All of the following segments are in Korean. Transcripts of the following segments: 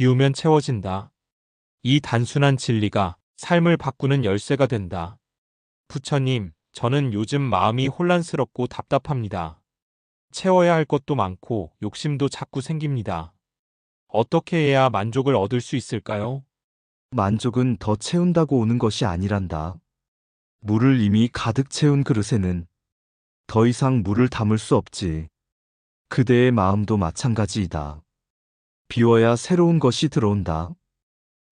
비우면 채워진다. 이 단순한 진리가 삶을 바꾸는 열쇠가 된다. 부처님, 저는 요즘 마음이 혼란스럽고 답답합니다. 채워야 할 것도 많고 욕심도 자꾸 생깁니다. 어떻게 해야 만족을 얻을 수 있을까요? 만족은 더 채운다고 오는 것이 아니란다. 물을 이미 가득 채운 그릇에는 더 이상 물을 담을 수 없지. 그대의 마음도 마찬가지이다. 비워야 새로운 것이 들어온다.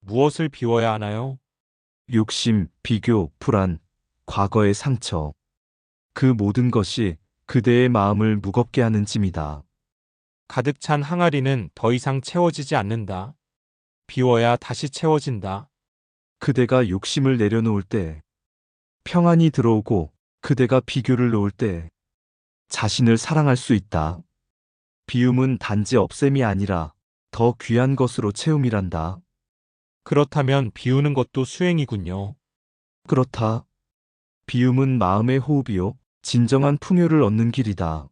무엇을 비워야 하나요? 욕심, 비교, 불안, 과거의 상처. 그 모든 것이 그대의 마음을 무겁게 하는 짐이다. 가득 찬 항아리는 더 이상 채워지지 않는다. 비워야 다시 채워진다. 그대가 욕심을 내려놓을 때, 평안이 들어오고 그대가 비교를 놓을 때, 자신을 사랑할 수 있다. 비움은 단지 없앰이 아니라 더 귀한 것으로 채움이란다. 그렇다면 비우는 것도 수행이군요. 그렇다. 비움은 마음의 호흡이요. 진정한 풍요를 얻는 길이다.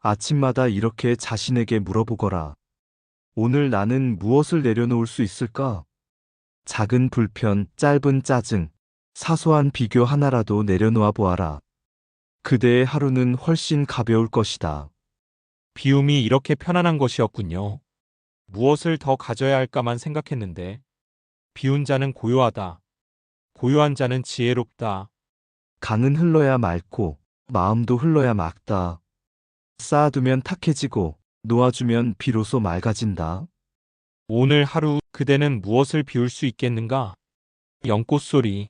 아침마다 이렇게 자신에게 물어보거라. 오늘 나는 무엇을 내려놓을 수 있을까? 작은 불편, 짧은 짜증, 사소한 비교 하나라도 내려놓아 보아라. 그대의 하루는 훨씬 가벼울 것이다. 비움이 이렇게 편안한 것이었군요. 무엇을 더 가져야 할까만 생각했는데, 비운 자는 고요하다. 고요한 자는 지혜롭다. 강은 흘러야 맑고, 마음도 흘러야 맑다. 쌓아두면 탁해지고, 놓아주면 비로소 맑아진다. 오늘 하루 그대는 무엇을 비울 수 있겠는가? 연꽃 소리.